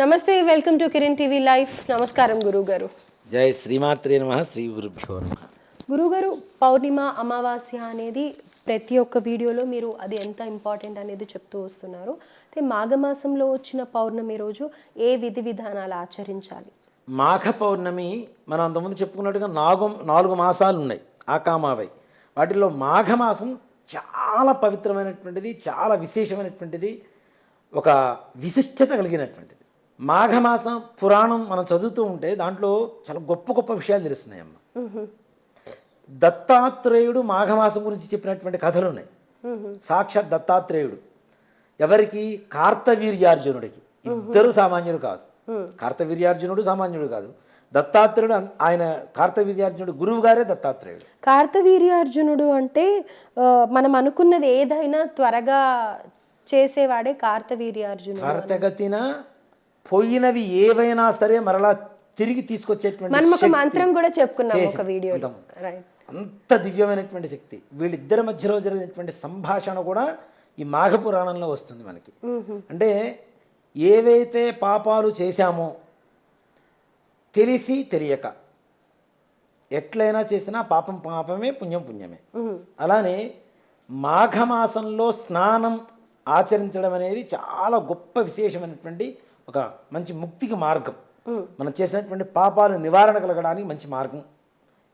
నమస్తే welcome to Kiran TV live నమస్కారం గురువు గారు జై శ్రీమాత్రే నమ శ్రీ గురుభ్యో నమ. గురుగారు పౌర్ణిమ అమావాస్య అనేది ప్రతి ఒక్క వీడియోలో మీరు అది ఎంత ఇంపార్టెంట్ అనేది చెప్తూ వస్తున్నారు. అయితే మాఘమాసంలో వచ్చిన పౌర్ణమి రోజు ఏ విధి విధానాలు ఆచరించాలి? మాఘ పౌర్ణమి మనం అంతకుముందు చెప్పుకున్నట్టుగా నాలుగు నాలుగు మాసాలు ఉన్నాయి ఆకామావై వాటిలో మాఘమాసం చాలా పవిత్రమైనటువంటిది చాలా విశేషమైనటువంటిది ఒక విశిష్టత కలిగినటువంటిది. మాఘమాసం పురాణం మనం చదువుతూ ఉంటే దాంట్లో చాలా గొప్ప గొప్ప విషయాలు తెలుస్తున్నాయి అమ్మ దత్తాత్రేయుడు మాఘమాసం గురించి చెప్పినటువంటి కథలు ఉన్నాయి. సాక్షాత్ దత్తాత్రేయుడు. ఎవరికి? కార్తవీర్యార్జునుడికి. ఇద్దరు సామాన్యుడు కాదు. కార్తవీర్యార్జునుడు సామాన్యుడు కాదు. దత్తాత్రేయుడు ఆయన కార్తవీర్యార్జునుడు గురువు గారే దత్తాత్రేయుడు. కార్తవీర్యార్జునుడు అంటే మనం అనుకున్నది ఏదైనా త్వరగా చేసేవాడే కార్తవీర్యార్జునుడు త్వరతగతిన పోయినవి ఏవైనా సరే మరలా తిరిగి తీసుకొచ్చేటువంటి మనం ఒక శక్తి మంత్రం కూడా చెప్పుకున్నాం ఒక. రైట్ అంత దివ్యమైనటువంటి శక్తి. వీళ్ళిద్దరి మధ్యలో జరిగినటువంటి సంభాషణ కూడా ఈ మాఘ పురాణంలో వస్తుంది మనకి. అంటే ఏవైతే పాపాలు చేశామో తెలిసి తెలియక ఎట్లయినా చేసినా పాపం పాపమే పుణ్యం పుణ్యమే. అలానే మాఘమాసంలో స్నానం ఆచరించడం అనేది చాలా గొప్ప విశేషమైనటువంటి ఒక మంచి ముక్తికి మార్గం. మనం చేసినటువంటి పాపాలు నివారణ కలగడానికి మంచి మార్గం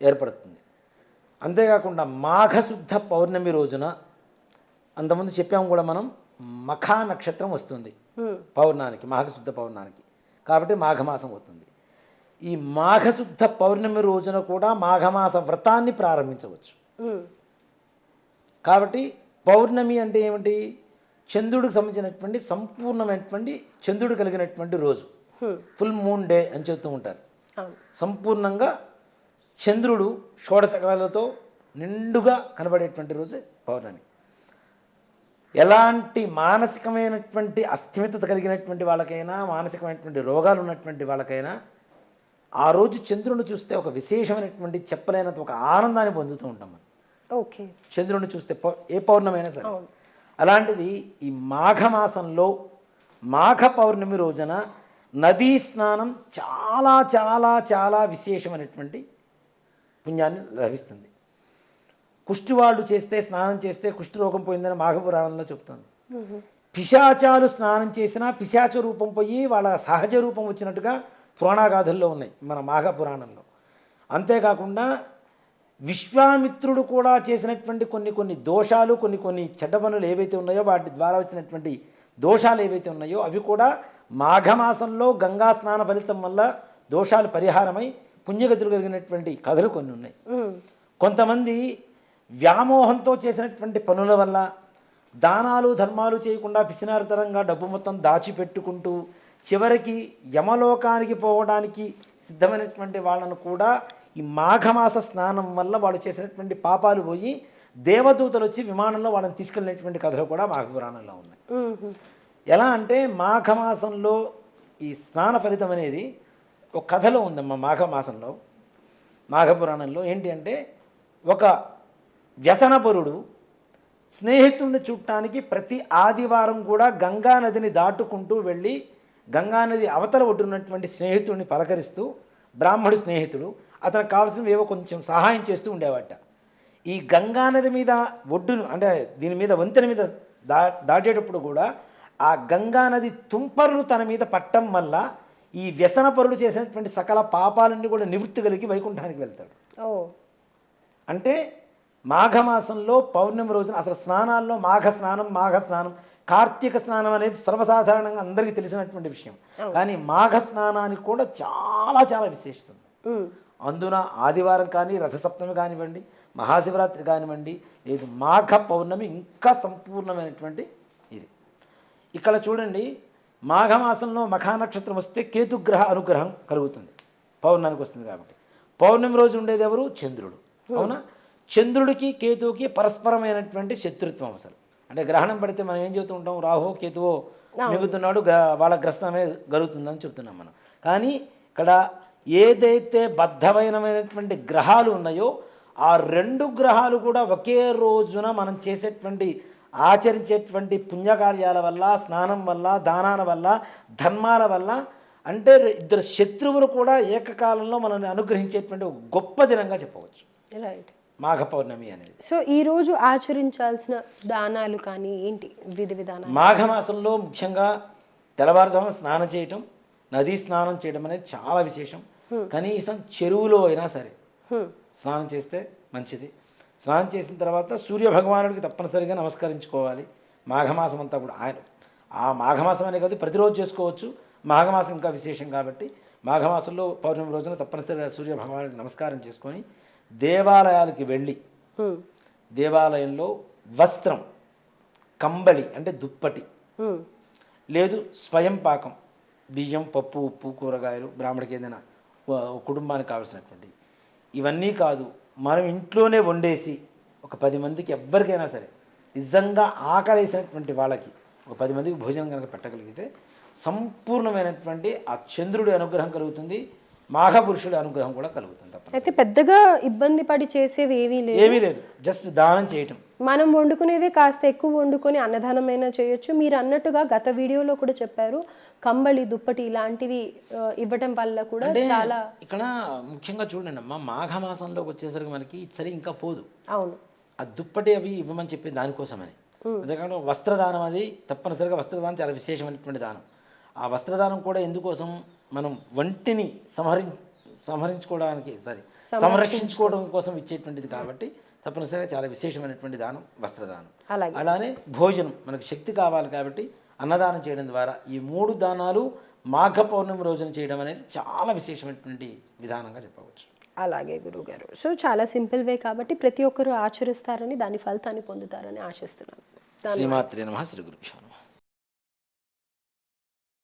ఏర్పడుతుంది. అంతేకాకుండా మాఘశుద్ధ పౌర్ణమి రోజున అంతకుముందు చెప్పాము కూడా మనం మఖా నక్షత్రం వస్తుంది. పౌర్ణానికి మాఘశుద్ధ పౌర్ణానికి. కాబట్టి మాఘమాసం అవుతుంది ఈ మాఘశుద్ధ పౌర్ణమి రోజున కూడా మాఘమాస వ్రతాన్ని ప్రారంభించవచ్చు. కాబట్టి పౌర్ణమి అంటే ఏమిటి? చంద్రుడికి సంబంధించినటువంటి సంపూర్ణమైనటువంటి చంద్రుడు కలిగినటువంటి రోజు. ఫుల్ మూన్ డే అని చెప్తూ ఉంటారు. సంపూర్ణంగా చంద్రుడు షోడశకలతో నిండుగా కనబడేటువంటి రోజు పౌర్ణమి. ఎలాంటి మానసికమైనటువంటి అస్థిమితత కలిగినటువంటి వాళ్ళకైనా మానసికమైనటువంటి రోగాలు ఉన్నటువంటి వాళ్ళకైనా ఆ రోజు చంద్రుని చూస్తే ఒక విశేషమైనటువంటి చెప్పలేనంత ఒక ఆనందాన్ని పొందుతూ ఉంటాం మనం. ఓకే. చంద్రుని చూస్తే ఏ పౌర్ణమైనా సరే. అలాంటిది ఈ మాఘమాసంలో మాఘ పౌర్ణమి రోజున నదీ స్నానం చాలా చాలా చాలా విశేషమైనటువంటి పుణ్యాన్ని లభిస్తుంది. కుష్టి వాళ్ళు చేస్తే స్నానం చేస్తే కుష్టి రోగం పోయిందని మాఘపురాణంలో చెప్తుంది. పిశాచాలు స్నానం చేసినా పిశాచ రూపం పోయి వాళ్ళ సహజ రూపం వచ్చినట్టుగా పురాణాగాథల్లో ఉన్నాయి మన మాఘ పురాణంలో. అంతేకాకుండా విశ్వామిత్రుడు కూడా చేసినటువంటి కొన్ని కొన్ని దోషాలు కొన్ని కొన్ని చెడ్డ పనులు ఏవైతే ఉన్నాయో వాటి ద్వారా వచ్చినటువంటి దోషాలు ఏవైతే ఉన్నాయో అవి కూడా మాఘమాసంలో గంగా స్నాన ఫలితం వల్ల దోషాలు పరిహారమై పుణ్యగతులు కలిగినటువంటి కథలు కొన్ని ఉన్నాయి. కొంతమంది వ్యామోహంతో చేసినటువంటి పనుల వల్ల దానాలు ధర్మాలు చేయకుండా పిసినారితనంగా డబ్బు మొత్తం దాచిపెట్టుకుంటూ చివరికి యమలోకానికి పోవడానికి సిద్ధమైనటువంటి వాళ్ళను కూడా ఈ మాఘమాస స్నానం వల్ల వాళ్ళు చేసినటువంటి పాపాలు పోయి దేవదూతలు వచ్చి విమానంలో వాళ్ళని తీసుకెళ్ళినటువంటి కథలు కూడా మాఘపురాణంలో ఉన్నాయి. ఎలా అంటే మాఘమాసంలో ఈ స్నాన ఫలితం అనేది ఒక కథలో ఉందమ్మా మాఘమాసంలో మాఘపురాణంలో ఏంటి అంటే ఒక వ్యసనపరుడు స్నేహితుడిని చూడటానికి ప్రతి ఆదివారం కూడా గంగా నదిని దాటుకుంటూ వెళ్ళి గంగా నది అవతల ఒడ్డున్నటువంటి స్నేహితుడిని పలకరిస్తూ బ్రాహ్మడు స్నేహితుడు అతనికి కావాల్సినవి ఏవో కొంచెం సహాయం చేస్తూ ఉండేవాట. ఈ గంగా నది మీద ఒడ్డును అంటే దీని మీద వంతెన మీద దా దాటేటప్పుడు కూడా ఆ గంగా నది తుంపర్లు తన మీద పట్టం వల్ల ఈ వ్యసనపరులు చేసినటువంటి సకల పాపాలన్నీ కూడా నివృత్తి కలిగి వైకుంఠానికి వెళ్తాడు. ఓ. అంటే మాఘమాసంలో పౌర్ణమి రోజున అసలు స్నానాల్లో మాఘ స్నానం మాఘ స్నానం కార్తీక స్నానం అనేది సర్వసాధారణంగా అందరికీ తెలిసినటువంటి విషయం. కానీ మాఘ స్నానానికి కూడా చాలా చాలా విశేషత. అందున ఆదివారం కానీ రథసప్తమి కానివ్వండి మహాశివరాత్రి కానివ్వండి లేదు మాఘ పౌర్ణమి ఇంకా సంపూర్ణమైనటువంటి ఇది. ఇక్కడ చూడండి మాఘమాసంలో మఖా నక్షత్రం వస్తే కేతుగ్రహ అనుగ్రహం కలుగుతుంది. పౌర్ణానికి వస్తుంది కాబట్టి. పౌర్ణమి రోజు ఉండేది ఎవరు? చంద్రుడు. అవునా? చంద్రుడికి కేతువుకి పరస్పరమైనటువంటి శత్రుత్వం అసలు. అంటే గ్రహణం పడితే మనం ఏం చెబుతూ ఉంటాం? రాహో కేతువో మిగుతున్నాడు వాళ్ళ గ్రస్తమే జరుగుతుందని చెప్తున్నాం మనం. కానీ ఇక్కడ ఏదైతే బద్ధమైనటువంటి గ్రహాలు ఉన్నాయో ఆ రెండు గ్రహాలు కూడా ఒకే రోజున మనం చేసేటువంటి ఆచరించేటువంటి పుణ్యకార్యాల వల్ల స్నానం వల్ల దానాల వల్ల ధర్మాల వల్ల అంటే ఇద్దరు శత్రువులు కూడా ఏకకాలంలో మనల్ని అనుగ్రహించేటువంటి గొప్ప దినంగా చెప్పవచ్చు. రైట్ మాఘ పౌర్ణమి అనేది. సో ఈ రోజు ఆచరించాల్సిన దానాలు కానీ ఏంటి? విధి విధానాలు? మాఘమాసంలో ముఖ్యంగా తెల్లవారుజామున స్నానం చేయటం నదీ స్నానం చేయడం అనేది చాలా విశేషం. కనీసం చెరువులో అయినా సరే హ్మ్. స్నానం చేస్తే మంచిది స్నానం చేసిన తర్వాత సూర్య భగవానుడికి తప్పనిసరిగా నమస్కరించుకోవాలి మాఘమాసం అంతా కూడా ఆయన ఆ మాఘమాసం అనే కాదు ప్రతిరోజు చేసుకోవచ్చు మాఘమాసం ఇంకా విశేషం కాబట్టి మాఘమాసంలో పౌర్ణమి రోజున తప్పనిసరిగా సూర్య భగవానుడికి నమస్కారం చేసుకొని దేవాలయాలకి వెళ్ళి హ్మ్. దేవాలయంలో వస్త్రం కంబళి అంటే దుప్పటి. లేదు స్వయం పాకం బియ్యం పప్పు ఉప్పు కూరగాయలు బ్రాహ్మడికి ఏదైనా కుటుంబానికి కావాల్సినటువంటి. ఇవన్నీ కాదు మనం ఇంట్లోనే వండేసి ఒక పది మందికి ఎవరికైనా సరే నిజంగా ఆకలేసినటువంటి వాళ్ళకి ఒక పది మందికి భోజనం కనుక పెట్టగలిగితే సంపూర్ణమైనటువంటి ఆ చంద్రుడి అనుగ్రహం కలుగుతుంది. మాఘపురుషుడి అనుగ్రహం కూడా కలుగుతుంది అయితే పెద్దగా ఇబ్బంది పడి చేసేవి ఏవీ లేవు. ఏమీ లేదు. జస్ట్ దానం చేయటం. మనం వండుకునేదే కాస్త ఎక్కువ వండుకొని అన్నదానమైనా చేయొచ్చు. మీరు అన్నట్టుగా గత వీడియోలో కూడా చెప్పారు. కంబళి దుప్పటి ఇలాంటివి ఇవ్వటం వల్ల కూడా చాలా ఇక్కడ ముఖ్యంగా చూడండి అమ్మా మాఘమాసంలోకి వచ్చేసరికి మనకి సరే ఇంకా పోదు. అవును. ఆ దుప్పటి అవి ఇవ్వమని చెప్పి దానికోసమని. అంతేకాకుండా వస్త్రదానం అది తప్పనిసరిగా వస్త్రదానం చాలా విశేషమైనటువంటి దానం. ఆ వస్త్రదానం కూడా ఎందుకోసం మనం వంటిని సంహరి సంహరించుకోవడానికి సారీ సంరక్షించుకోవడం కోసం ఇచ్చేటువంటిది కాబట్టి తప్పనిసరిగా చాలా విశేషమైనటువంటి దానం వస్త్రదానం. అలాగే. అలానే భోజనం మనకు శక్తి కావాలి కాబట్టి అన్నదానం చేయడం ద్వారా ఈ మూడు దానాలు మాఘ పౌర్ణమి రోజున చేయడం అనేది చాలా విశేషమైనటువంటి విధానంగా చెప్పవచ్చు. అలాగే గురువుగారు. సో చాలా సింపుల్ వే కాబట్టి ప్రతి ఒక్కరూ ఆచరిస్తారని దాని ఫలితాన్ని పొందుతారని ఆశిస్తున్నాను. శ్రీమాత్రే నమ శ్రీ నమః.